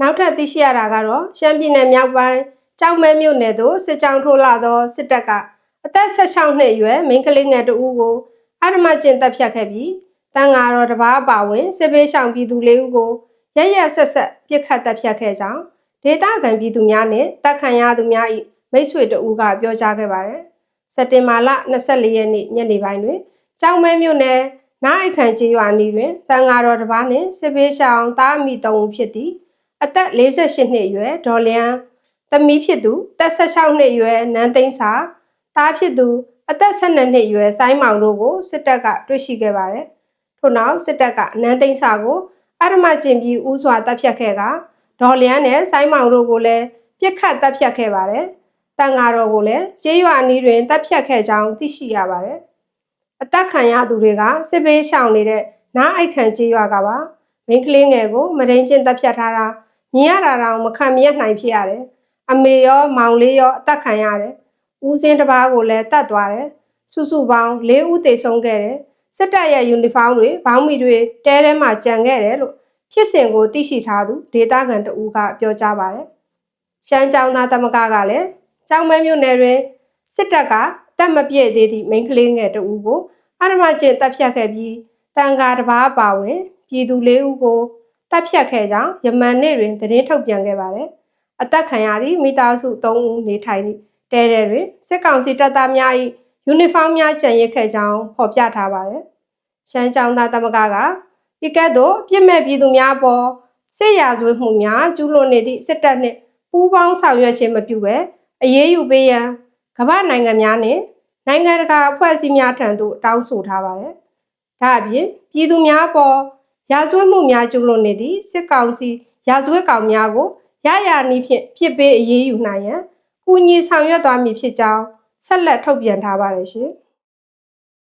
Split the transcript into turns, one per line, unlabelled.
နောက်ထပ်သိရှိရတာကတော့ရှမ်းပြည်နယ်မြောက်ပိုင်းကြောက်မဲမြို့နယ်သို့စစ်ကြောင်းထိုးလာသောစစ်တပ်ကအသက်16နှစ်အရွယ်မိန်းကလေးငယ်တဦးကိုအာရမကျင်တပ်ဖြတ်ခဲ့ပြီးတန်ဃာတော်တစ်ပါးအပါအဝင်စစ်ဘေးရှောင်ပြည်သူလေးဦးကိုရရဆက်ဆက်ပြစ်ခတ်တပ်ဖြတ်ခဲ့ကြောင်းဒေသခံပြည်သူများနဲ့တပ်ခံရသူများ၏မိတ်ဆွေတဦးကပြောကြားခဲ့ပါတယ်။စက်တင်ဘာလ24ရက်နေ့ညနေပိုင်းတွင်ကြောက်မဲမြို့နယ်နားအိတ်ခန့်ကျေးရွာနီတွင်တန်ဃာတော်တစ်ပါးနှင့်စစ်ဘေးရှောင်သားအမိ၃ဦးဖြစ်သည် အသက်48နှစ်အရွယ်ဒေါ်လျန်သမီးဖြစ်သူတက်16နှစ်အရွယ်နန်းသိန်းစာသားဖြစ်သူအသက်12နှစ်အရွယ်ဆိုင်းမောင်တို့ကိုစစ်တပ်ကတွေ့ရှိခဲ့ပါတယ်။ထို့နောက်စစ်တပ်ကနန်းသိန်းစာကိုအရမကျင်ပြီးဥစွာတပ်ဖြတ်ခဲ့ကဒေါ်လျန်နဲ့ဆိုင်းမောင်တို့ကိုလည်းပြစ်ခတ်တပ်ဖြတ်ခဲ့ပါတယ်။တန်ဃာတော်ကိုလည်းကျေးရွာနီးတွင်တပ်ဖြတ်ခဲ့ကြောင်းသိရှိရပါတယ်။အသက်ခံရသူတွေကစစ်ဘေးရှောင်နေတဲ့နားအိုက်ခံကျေးရွာကပါမိန်းကလေးငယ်ကိုမရင်းချင်းတပ်ဖြတ်ထားတာ မြင်ရတာတောင်မခံမရနိုင်ဖြစ်ရတယ်။အမေရောမောင်လေးရောအသက်ခံရတယ်။ဦးစင်းတစ်ပါးကိုလည်းတတ်သွားတယ်။စုစုပေါင်း၄ဦးသေဆုံးခဲ့တယ်။စစ်တပ်ရဲ့ယူနီဖောင်းတွေဘောင်းမီတွေတဲထဲမှာကြံခဲ့တယ်လို့ဖြစ်စဉ်ကိုသိရှိထားသူဒေတာကန်တဦးကပြောကြားပါတယ်။ရှမ်းကြောင်းသားသမဂ္ဂကလည်းကြောင်မဲမြို့နယ်တွင်စစ်တပ်ကတပ်မပြည့်သေးသည့်မိန်းကလေးငယ်တဦးကိုအာရမကျင့်တပ်ဖြတ်ခဲ့ပြီးတန်ဃာတစ်ပါးအပါဝင် ပြည်သူ၄ဦးကို တပ်ဖြတ်ခဲ့ကြောင်းယမန်နေ့တွင်သတင်းထုတ်ပြန်ခဲ့ပါတယ်။အသက်ခံရသည့်မိသားစု၃ဦးနေထိုင်သည့်တဲတဲတွင်စစ်ကောင်စီတပ်သားများ၏ယူနီဖောင်းများကျန်ရစ်ခဲ့ကြောင်းဖော်ပြထားပါတယ်။ရှမ်းကြောင်းသားသမဂ္ဂကဒီကဲ့သို့ပြစ်မဲ့ပြည်သူများပေါ်စစ်ရာဇဝတ်မှုများကျူးလွန်နေသည့်စစ်တပ်နှင့်ပူးပေါင်းဆောင်ရွက်ခြင်းမပြုဘဲအရေးယူပေးရန်ကမ္ဘာနိုင်ငံများနှင့်နိုင်ငံတကာအဖွဲ့အစည်းများထံသို့တောင်းဆိုထားပါတယ်။ဒါအပြင်ပြည်သူများပေါ် ရာဇဝတ်မှုများကျူးလွန်နေသည့်စစ်ကောင်စီရာဇဝတ်ကောင်များကိုရရနည်းဖြင့်ပြစ်ပေးအရေးယူနိုင်ရန်ကူညီဆောင်ရွက်သွားမည်ဖြစ်ကြောင်းဆက်လက်ထုတ်ပြန်ထားပါတယ်ရှင်။